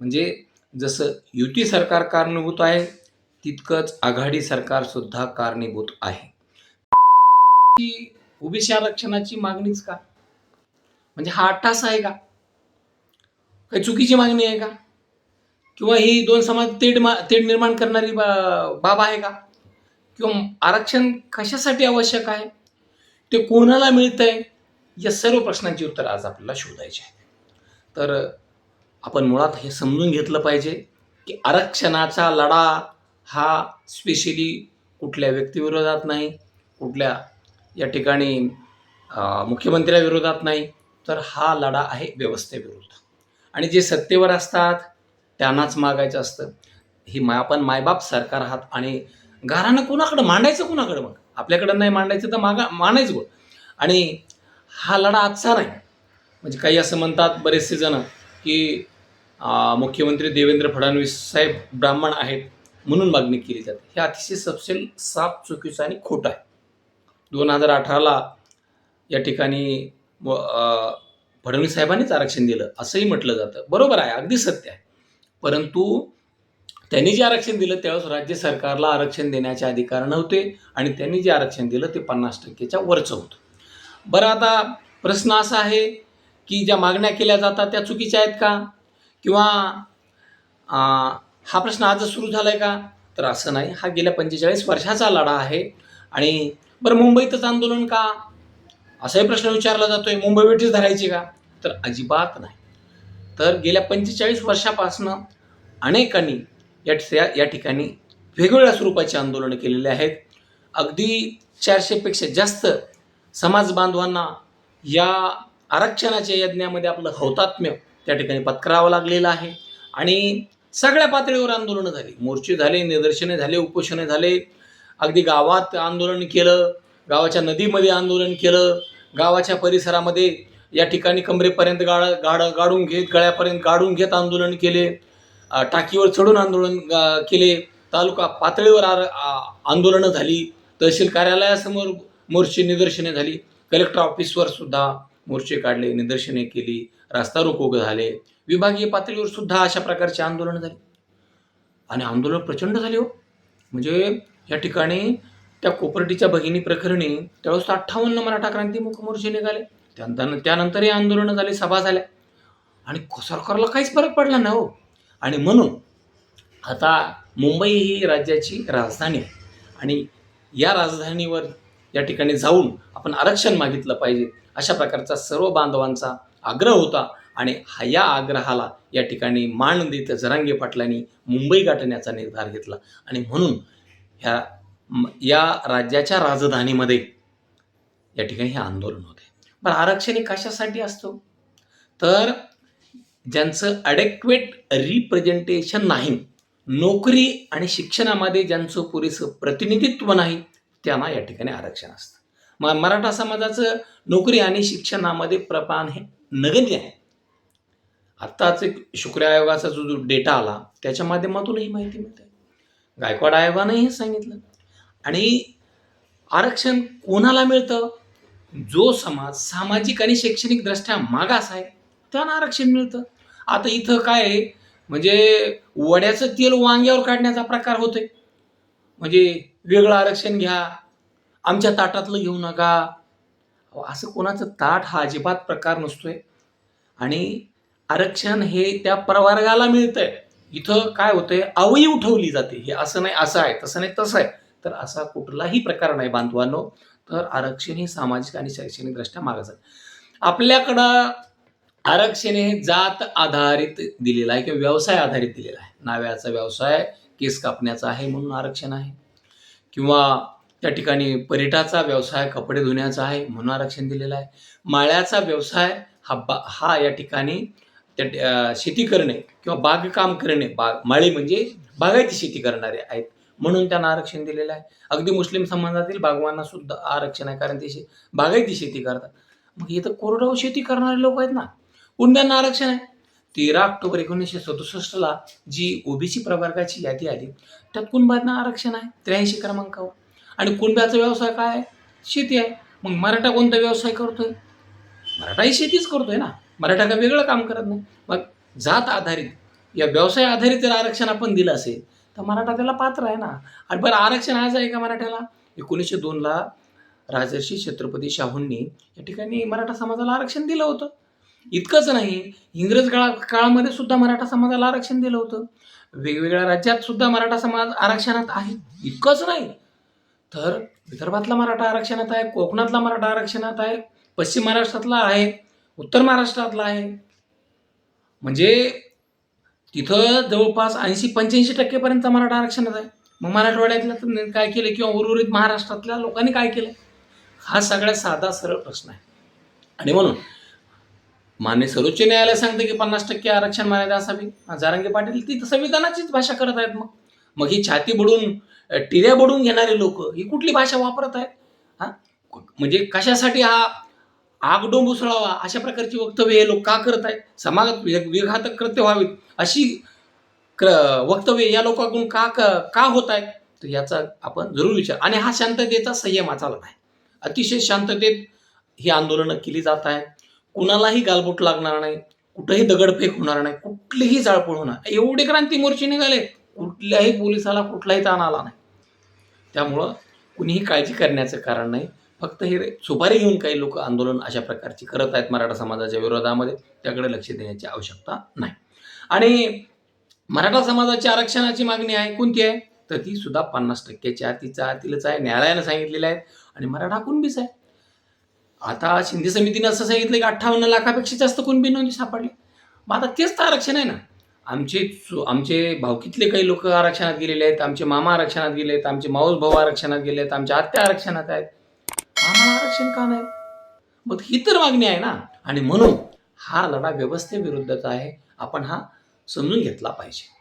म्हणजे जसं युती सरकार कारणीभूत आहे तितकंच आघाडी सरकार सुद्धा कारणीभूत आहे. की ओबीसी आरक्षणाची मागणीच का? म्हणजे हा अट्टास आहे का? काही चुकीची मागणी आहे का? किंवा ही दोन समाज तेढ मा तेढ निर्माण करणारी बा बाब आहे का? किंवा आरक्षण कशासाठी आवश्यक आहे? ते कोणाला मिळतंय? या सर्व प्रश्नांची उत्तर आज आपल्याला शोधायची आहे तर आपण मुळात हे समजून घेतलं पाहिजे की आरक्षणाचा लढा हा स्पेशली कुठल्या व्यक्तीविरोधात नाही कुठल्या या ठिकाणी मुख्यमंत्र्याविरोधात नाही तर हा लढा आहे व्यवस्थेविरुद्ध. आणि जे सत्तेवर असतात त्यांनाच मागायचं असतं. ही मा आपण मायबाप सरकार आहात आणि घरानं कुणाकडं मांडायचं कुणाकडं मग? आपल्याकडं नाही मांडायचं तर मागा मानायचं कोण? आणि हा लढा आजचा नाही. म्हणजे काही असं म्हणतात बरेचसे जण की मुख्यमंत्री देवेंद्र फडणवीस साहेब ब्राह्मण आहेत म्हणून मागणी केली जाते. हे अतिशय सपशेल साफ चुकीचं आणि खोटं आहे. दोन हजार अठराला या ठिकाणी व, फडणवीस साहेबांनीच आरक्षण दिलं असंही म्हटलं जातं. बरोबर आहे अगदी सत्य आहे. परंतु त्यांनी जे आरक्षण दिलं त्यावेळेस राज्य सरकारला आरक्षण देण्याचे अधिकार नव्हते आणि त्यांनी जे आरक्षण दिलं ते पन्नास टक्केच्या वरचं होतं. बरं आता प्रश्न असा आहे की ज्या मागण्या केल्या जातात त्या चुकीच्या आहेत का? किंवा हा प्रश्न आजच सुरू झाला आहे का? तर असं नाही. हा गेल्या पंचेचाळीस वर्षाचा लढा आहे. आणि बरं मुंबईतच आंदोलन का? असाही प्रश्न विचारला जातो आहे मुंबई वेठीच धरायची का? तर अजिबात नाही. तर गेल्या पंचेचाळीस वर्षापासनं अनेकांनी या या- या ठिकाणी वेगवेगळ्या स्वरूपाची आंदोलनं केलेली आहेत. अगदी चारशेपेक्षा जास्त समाज बांधवांना या आरक्षणाच्या यज्ञामध्ये आपलं हौतात्म्य त्या ठिकाणी पत्करावं लागलेलं आहे. आणि सगळ्या पातळीवर आंदोलनं झाली. मोर्चे झाले निदर्शने झाले उपोषणे झाले. अगदी गावात आंदोलन केलं गावाच्या नदीमध्ये आंदोलन केलं गावाच्या परिसरामध्ये या ठिकाणी कमरेपर्यंत गाड गाड गाडून घेत गळ्यापर्यंत गाडून घेत आंदोलन केले. टाकीवर चढून आंदोलन केले. तालुका पातळीवर आर आंदोलनं झाली. तहसील कार्यालयासमोर मोर्चे निदर्शने झाली. कलेक्टर ऑफिसवर सुद्धा मोर्चे काढले निदर्शने केली. रास्ता रोको झाले. विभागीय पातळीवर सुद्धा अशा प्रकारची आंदोलनं झाली. आणि आंदोलन प्रचंड झाले हो. म्हणजे या ठिकाणी त्या कोपर्टीच्या भगिनी प्रकरणी त्यावेळेस अठ्ठावन्न मराठा क्रांती मोर्चे निघाले. त्यानंतर त्यानंतरही आंदोलनं झाली सभा झाल्या. आणि सरकारला काहीच फरक पडला नाही हो. आणि म्हणून आता मुंबई ही राज्याची राजधानी आहे. आणि या राजधानीवर या ठिकाणी जाऊन आपण आरक्षण मागितलं पाहिजे अशा प्रकारचा सर्व बांधवांचा आग्रह होता आणि हा या आग्रहाला या ठिकाणी मान देत जरांगे पाटलांनी मुंबई गाठण्याचा निर्धार घेतला. आणि म्हणून ह्या या राज्याच्या राजधानीमध्ये या ठिकाणी हे आंदोलन होते. पण आरक्षण हे कशासाठी असतो? तर ज्यांचं ॲडेक्वेट रिप्रेझेंटेशन नाही नोकरी आणि शिक्षणामध्ये ज्यांचं पुरेसं प्रतिनिधित्व नाही त्यांना या ठिकाणी आरक्षण असतं. मराठा समाजाचं नोकरी आणि शिक्षणामध्ये प्रमाण हे नगण्य आहे. आत्ताच एक शुक्र आयोगाचा जो जो डेटा आला त्याच्या माध्यमातून ही माहिती मिळते. गायकवाड आयोगानं हे सांगितलं. आणि आरक्षण कोणाला मिळतं? जो समाज सामाजिक आणि शैक्षणिक दृष्ट्या मागास आहे त्यांना आरक्षण मिळतं. आता इथं काय आहे? म्हणजे वड्याचं तेल वांग्यावर काढण्याचा प्रकार होतोय. म्हणजे वेगळं आरक्षण घ्या. आमच्या ताटातलं घेऊ नका. हो, असं कोणाचं ताट हा अजिबात प्रकार नसतोय. आणि आरक्षण हे त्या प्रवर्गाला मिळतंय. इथं काय होतंय? आवई उठवली जाते. हे असं नाही असं आहे तसं नाही तसं आहे. तर असा कुठलाही प्रकार नाही बांधवांनो. तर आरक्षण हे सामाजिक आणि शैक्षणिक दृष्ट्या मागास आहे. आपल्याकडं आरक्षण हे जात आधारित दिलेलं आहे किंवा व्यवसाय आधारित दिलेला आहे. नाव्याचा व्यवसाय केस कापण्याचा आहे म्हणून आरक्षण आहे. किंवा त्या ठिकाणी परिटाचा व्यवसाय कपडे धुण्याचा आहे म्हणून आरक्षण दिलेलं आहे. माळ्याचा व्यवसाय हा बा हा या ठिकाणी त्या शेती करणे किंवा बागकाम करणे बाग माळी म्हणजे बागायती शेती करणारे आहेत म्हणून त्यांना आरक्षण दिलेलं आहे. अगदी मुस्लिम समाजातील बागवांना सुद्धा आरक्षण आहे कारण ते शे बागायती शेती करतात. मग इथं कोरडवाहू शेती करणारे लोक आहेत ना कुणब्यांना आरक्षण आहे. तेरा ऑक्टोबर एकोणीसशे सदुसष्टला जी ओबीसी प्रवर्गाची यादी आली त्यात कुणबांना आरक्षण आहे? त्र्याऐंशी क्रमांकावर. आणि कुणब्याचा व्यवसाय काय आहे? शेती आहे. मग मराठा कोणता व्यवसाय करतोय? मराठाही शेतीच करतोय ना. मराठा काय वेगळं काम करत नाही? मग जात आधारित या व्यवसाय आधारित जर आरक्षण आपण दिलं असेल तर मराठा त्याला पात्र आहे ना. आणि बरं आरक्षण आज आहे का मराठ्याला? एकोणीसशे दोनला राजर्षी छत्रपती शाहूंनी या ठिकाणी मराठा समाजाला आरक्षण दिलं होतं. इतकंच नाही इंग्रज काळा काळामध्ये सुद्धा मराठा समाजाला आरक्षण दिलं होतं. वेगवेगळ्या राज्यात सुद्धा मराठा समाज आरक्षणात आहे. इतकंच नाही. तर विदर्भातला मराठा आरक्षणात आहे कोकणातला मराठा आरक्षणात आहे पश्चिम महाराष्ट्रातला आहे उत्तर महाराष्ट्रातला आहे. म्हणजे तिथं जवळपास ऐंशी पंच्याऐंशी टक्केपर्यंत मराठा आरक्षणात आहे. मग मराठवाड्यातल्या तर काय केलं किंवा उर्वरित महाराष्ट्रातल्या लोकांनी काय केलं? हा सगळ्यात साधा सरळ प्रश्न आहे. आणि म्हणून मान्य सर्वोच्च न्यायालय सांगतं की पन्नास टक्के आरक्षण मर्यादा असावी. जारंगे पाटील ती तर संविधानाचीच भाषा करत आहेत मग. मग ही छाती बुडून टिऱ्या बुडून घेणारे लोक ही कुठली भाषा वापरत आहेत? हा? म्हणजे कशासाठी हा आगडोंब उसळावा? अशा प्रकारची वक्तव्य हे लोक का करत आहेत? समाजात विघातक कृत्य व्हावीत? अशी क्र वक्तव्य या लोकांकडून का क- का होत आहेत? तर याचा आपण जरूर विचार. आणि हा शांततेचा संयम लाभ आहे. अतिशय शांततेत ही आंदोलनं केली जात आहेत. कुणालाही गालबोट लागणार नाही. कुठंही दगडफेक होणार नाही. कुठलीही जाळपोळ होणार एवढे क्रांती मोर्चे निघाले. कुठल्याही पोलिसाला कुठलाही ताण आला नाही. त्यामुळं कुणीही काळजी करण्याचं कारण नाही. फक्त हे रे- सुपारी घेऊन काही लोक आंदोलन अशा प्रकारची करत आहेत मराठा समाजाच्या विरोधामध्ये. त्याकडे लक्ष देण्याची आवश्यकता नाही. आणि मराठा समाजाची आरक्षणाची मागणी आहे कोणती आहे? तर ती सुद्धा पन्नास टक्क्याच्या तिचा आतीलच आहे न्यायालयानं सांगितलेलं आहे आणि मराठा कुणबीच आहे. आता शिंदे समितीनं असं सांगितलं की अठ्ठावन्न लाखापेक्षा जास्त कुणबी नोंदी सापडली मग आता तेच तर आरक्षण आहे ना. आमचे सु- आमचे भावकीतले काही लोक आरक्षणात गेलेले आहेत आमचे मामा आरक्षणात गेले आहेत आमचे माऊस भाऊ आरक्षणात गेले आहेत आमच्या आत्या आरक्षणात आहेत. आम्हाला आरक्षण का नाही? मग ही तर मागणी आहे ना. आणि म्हणून हा लढा व्यवस्थेविरुद्धचा आहे. आपण हा समजून घेतला पाहिजे.